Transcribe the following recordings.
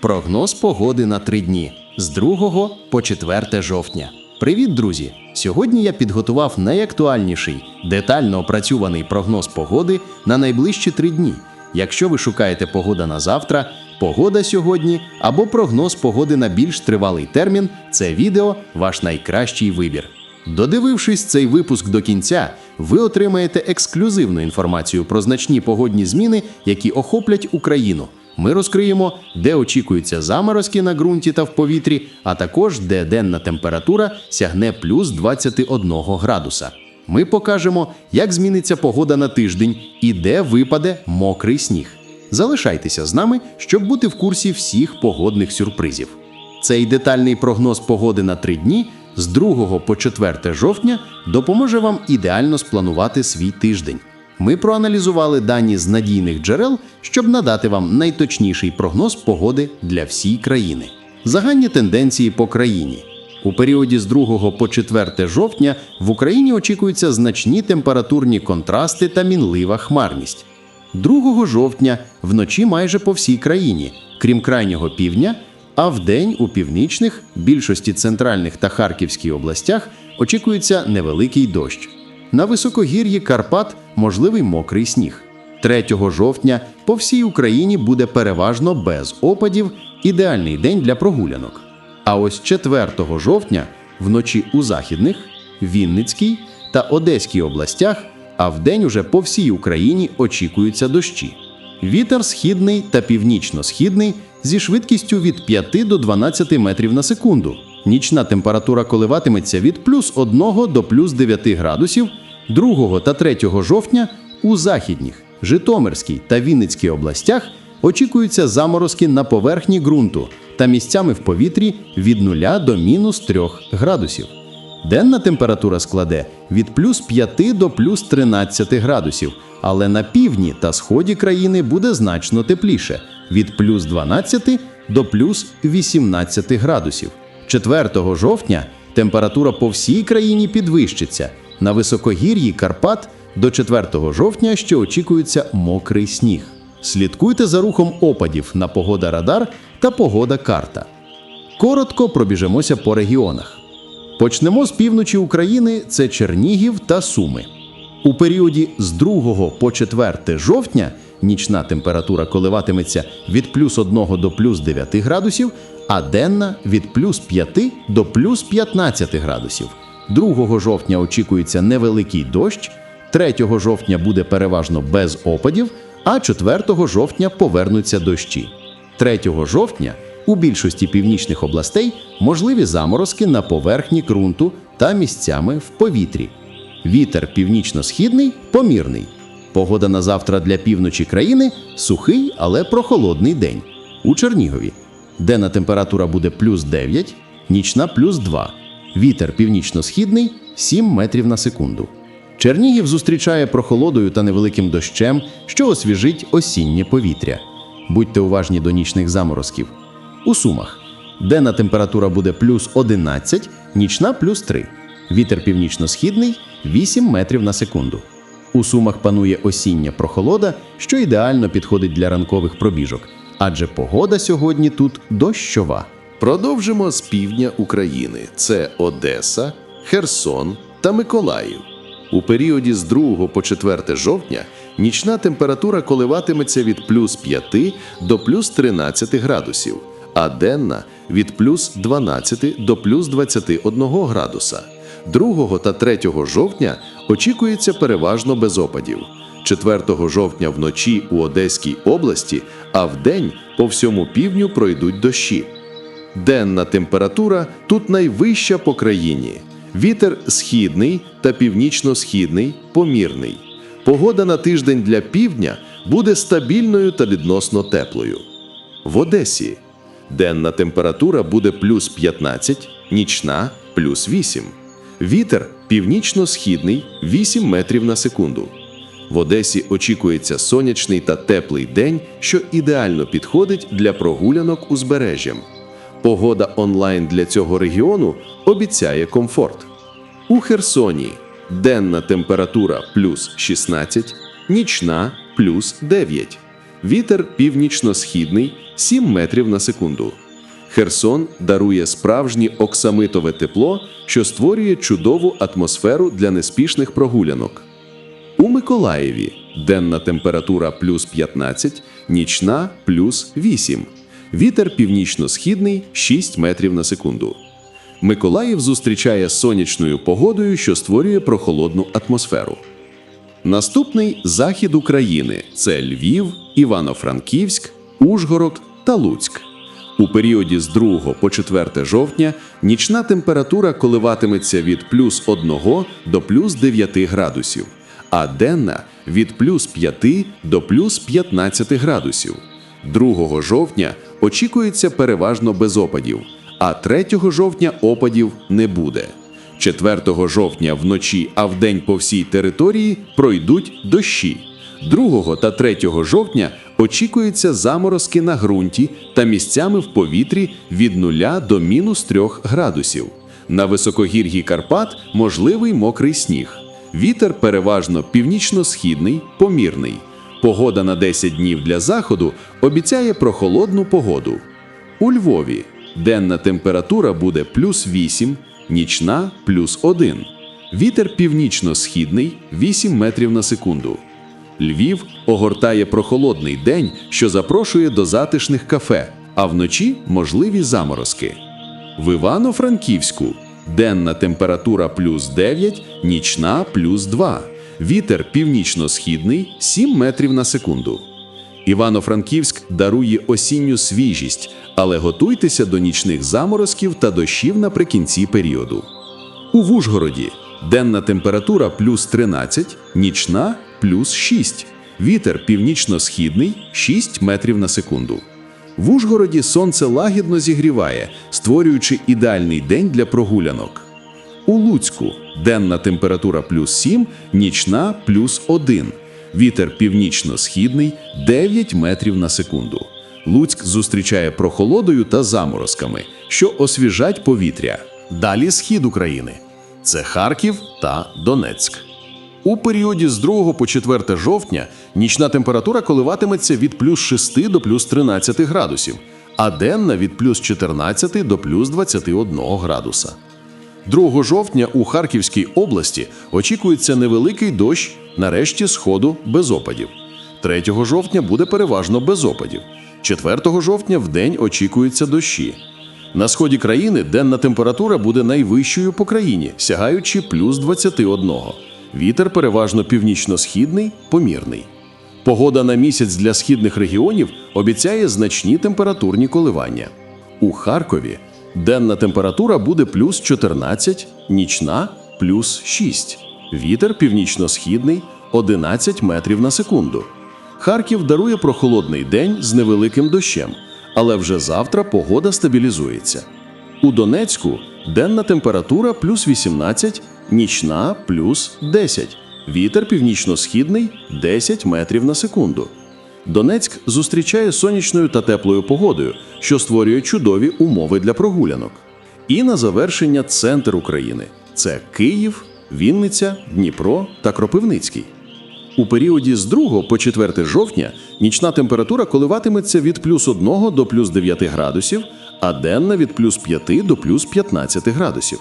Прогноз погоди на три дні з 2 по 4 жовтня. Привіт, друзі! Сьогодні я підготував найактуальніший, детально опрацьований прогноз погоди на найближчі три дні. Якщо ви шукаєте погода на завтра, погода сьогодні або прогноз погоди на більш тривалий термін, це відео ваш найкращий вибір. Додивившись цей випуск до кінця, ви отримаєте ексклюзивну інформацію про значні погодні зміни, які охоплять Україну. Ми розкриємо, де очікуються заморозки на ґрунті та в повітрі, а також де денна температура сягне плюс 21 градуса. Ми покажемо, як зміниться погода на тиждень і де випаде мокрий сніг. Залишайтеся з нами, щоб бути в курсі всіх погодних сюрпризів. Цей детальний прогноз погоди на три дні з 2 по 4 жовтня допоможе вам ідеально спланувати свій тиждень. Ми проаналізували дані з надійних джерел, щоб надати вам найточніший прогноз погоди для всієї країни. Загальні тенденції по країні. У періоді з 2 по 4 жовтня в Україні очікуються значні температурні контрасти та мінлива хмарність. 2 жовтня вночі майже по всій країні, крім крайнього півдня, а вдень у північних, більшості центральних та Харківській областях очікується невеликий дощ. На високогір'ї Карпат можливий мокрий сніг. 3 жовтня по всій Україні буде переважно без опадів, ідеальний день для прогулянок. А ось 4 жовтня вночі у Західних, Вінницькій та Одеській областях, а вдень уже по всій Україні очікуються дощі. Вітер східний та північно-східний зі швидкістю від 5 до 12 метрів на секунду. Нічна температура коливатиметься від плюс 1 до плюс 9 градусів 2 та 3 жовтня у Західніх, Житомирській та Вінницькій областях очікуються заморозки на поверхні ґрунту та місцями в повітрі від 0 до мінус 3 градусів. Денна температура складе від плюс 5 до плюс 13 градусів, але на півдні та сході країни буде значно тепліше від плюс 12 до плюс 18 градусів. 4 жовтня температура по всій країні підвищиться. На високогір'ї Карпат до 4 жовтня ще очікується мокрий сніг. Слідкуйте за рухом опадів на погода радар та погода карта. Коротко пробіжемося по регіонах. Почнемо з півночі України це Чернігів та Суми. У періоді з 2 по 4 жовтня нічна температура коливатиметься від плюс 1 до плюс 9 градусів, а денна від плюс 5 до плюс 15 градусів. 2 жовтня очікується невеликий дощ, 3 жовтня буде переважно без опадів, а 4 жовтня повернуться дощі. 3 жовтня у більшості північних областей можливі заморозки на поверхні ґрунту та місцями в повітрі. Вітер північно-східний помірний. Погода на завтра для півночі країни сухий, але прохолодний день. У Чернігові. Денна температура буде плюс 9, нічна плюс 2. Вітер північно-східний 7 метрів на секунду. Чернігів зустрічає прохолодою та невеликим дощем, що освіжить осіннє повітря. Будьте уважні до нічних заморозків. У Сумах денна температура буде плюс 11, нічна плюс 3. Вітер північно-східний 8 метрів на секунду. У Сумах панує осіння прохолода, що ідеально підходить для ранкових пробіжок, адже погода сьогодні тут дощова. Продовжимо з півдня України: це Одеса, Херсон та Миколаїв. У періоді з 2 по 4 жовтня нічна температура коливатиметься від плюс 5 до плюс 13 градусів, а денна від плюс 12 до плюс 21 градуса. 2 та 3 жовтня очікується переважно без опадів. 4 жовтня вночі у Одеській області, а вдень по всьому півдню пройдуть дощі. Денна температура тут найвища по країні. Вітер східний та північно-східний помірний. Погода на тиждень для півдня буде стабільною та відносно теплою. В Одесі денна температура буде плюс 15, нічна плюс 8. Вітер північно-східний 8 метрів на секунду. В Одесі очікується сонячний та теплий день, що ідеально підходить для прогулянок узбережжям. Погода онлайн для цього регіону обіцяє комфорт. У Херсоні денна температура плюс 16, нічна плюс 9. Вітер північно-східний 7 метрів на секунду. Херсон дарує справжнє оксамитове тепло, що створює чудову атмосферу для неспішних прогулянок. У Миколаєві денна температура плюс 15, нічна плюс 8. Вітер північно-східний 6 метрів на секунду. Миколаїв зустрічає сонячною погодою, що створює прохолодну атмосферу. Наступний захід України це Львів, Івано-Франківськ, Ужгород та Луцьк. У періоді з 2 по 4 жовтня нічна температура коливатиметься від плюс 1 до плюс 9 градусів, а денна від плюс 5 до плюс 15 градусів. 2 жовтня очікується переважно без опадів, а 3 жовтня опадів не буде. 4 жовтня вночі, а вдень по всій території пройдуть дощі. 2 та 3 жовтня очікуються заморозки на ґрунті та місцями в повітрі від 0 до мінус 3 градусів. На високогір'ї Карпат можливий мокрий сніг. Вітер переважно північно-східний, помірний. Погода на 10 днів для заходу обіцяє прохолодну погоду. У Львові денна температура буде плюс 8, нічна плюс 1. Вітер північно-східний 8 метрів на секунду. Львів огортає прохолодний день, що запрошує до затишних кафе, а вночі можливі заморозки. В Івано-Франківську денна температура плюс 9, нічна плюс 2. Вітер північно-східний 7 метрів на секунду. Івано-Франківськ дарує осінню свіжість, але готуйтеся до нічних заморозків та дощів наприкінці періоду. У Вужгороді денна температура плюс 13, нічна плюс 6. Вітер північно-східний 6 метрів на секунду. В Ужгороді сонце лагідно зігріває, створюючи ідеальний день для прогулянок. У Луцьку денна температура плюс 7, нічна плюс 1. Вітер північно-східний 9 метрів на секунду. Луцьк зустрічає прохолодою та заморозками, що освіжать повітря. Далі схід України це Харків та Донецьк. У періоді з 2 по 4 жовтня нічна температура коливатиметься від плюс 6 до плюс 13 градусів, а денна від плюс 14 до плюс 21 градуса. 2 жовтня у Харківській області очікується невеликий дощ, нарешті сходу без опадів. 3 жовтня буде переважно без опадів. 4 жовтня в день очікуються дощі. На сході країни денна температура буде найвищою по країні, сягаючи плюс 21. Вітер переважно північно-східний, помірний. Погода на місяць для східних регіонів обіцяє значні температурні коливання. У Харкові денна температура буде плюс 14, нічна плюс 6. Вітер північно-східний 11 метрів на секунду. Харків дарує прохолодний день з невеликим дощем, але вже завтра погода стабілізується. У Донецьку денна температура плюс 18, нічна плюс 10. Вітер північно-східний 10 метрів на секунду. Донецьк зустрічає сонячною та теплою погодою, що створює чудові умови для прогулянок. І на завершення центр України це Київ, Вінниця, Дніпро та Кропивницький. У періоді з 2 по 4 жовтня нічна температура коливатиметься від плюс 1 до плюс 9 градусів, а денна від плюс 5 до плюс 15 градусів.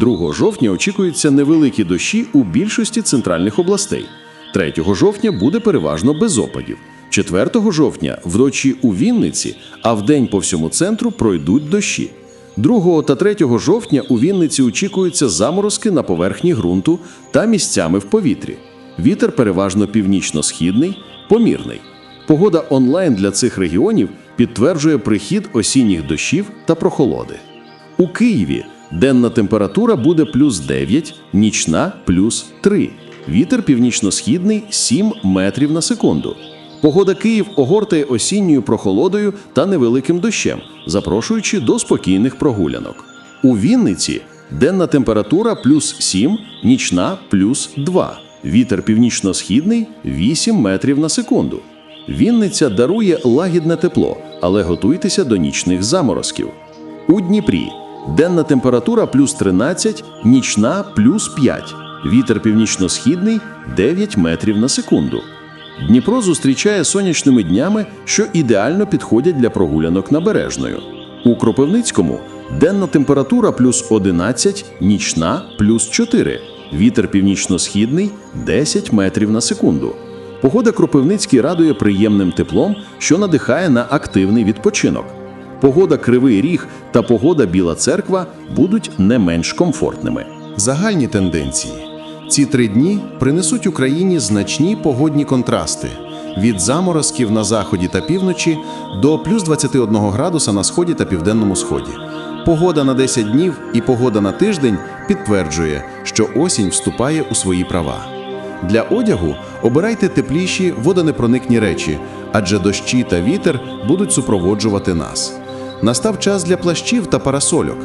2 жовтня очікуються невеликі дощі у більшості центральних областей. 3 жовтня буде переважно без опадів. 4 жовтня вночі у Вінниці, а вдень по всьому центру пройдуть дощі. 2 та 3 жовтня у Вінниці очікуються заморозки на поверхні ґрунту та місцями в повітрі. Вітер переважно північно-східний, помірний. Погода онлайн для цих регіонів підтверджує прихід осінніх дощів та прохолоди. У Києві денна температура буде плюс 9, нічна плюс 3. Вітер північно-східний 7 метрів на секунду. Погода Київ огортає осінньою прохолодою та невеликим дощем, запрошуючи до спокійних прогулянок. У Вінниці денна температура плюс 7, нічна плюс 2. Вітер північно-східний 8 метрів на секунду. Вінниця дарує лагідне тепло, але готуйтеся до нічних заморозків. У Дніпрі денна температура плюс 13, нічна плюс 5. Вітер північно-східний 9 метрів на секунду. Дніпро зустрічає сонячними днями, що ідеально підходять для прогулянок набережною. У Кропивницькому денна температура плюс 11, нічна плюс 4, вітер північно-східний 10 метрів на секунду. Погода Кропивницький радує приємним теплом, що надихає на активний відпочинок. Погода Кривий Ріг та погода Біла Церква будуть не менш комфортними. Загальні тенденції. Ці три дні принесуть Україні значні погодні контрасти від заморозків на заході та півночі до плюс 21 градуса на сході та південному сході. Погода на 10 днів і погода на тиждень підтверджує, що осінь вступає у свої права. Для одягу обирайте тепліші водонепроникні речі, адже дощі та вітер будуть супроводжувати нас. Настав час для плащів та парасольок.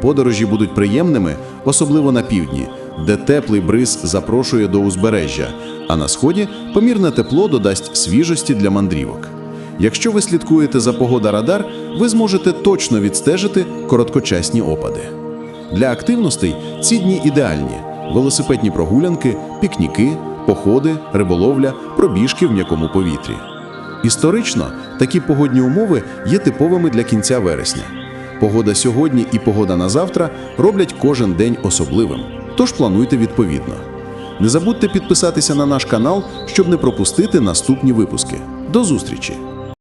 Подорожі будуть приємними, особливо на півдні, де теплий бриз запрошує до узбережжя, а на сході помірне тепло додасть свіжості для мандрівок. Якщо ви слідкуєте за погода радар, ви зможете точно відстежити короткочасні опади. Для активностей ці дні ідеальні: велосипедні прогулянки, пікніки, походи, риболовля, пробіжки в м'якому повітрі. Історично такі погодні умови є типовими для кінця вересня. Погода сьогодні і погода на завтра роблять кожен день особливим, тож плануйте відповідно. Не забудьте підписатися на наш канал, щоб не пропустити наступні випуски. До зустрічі!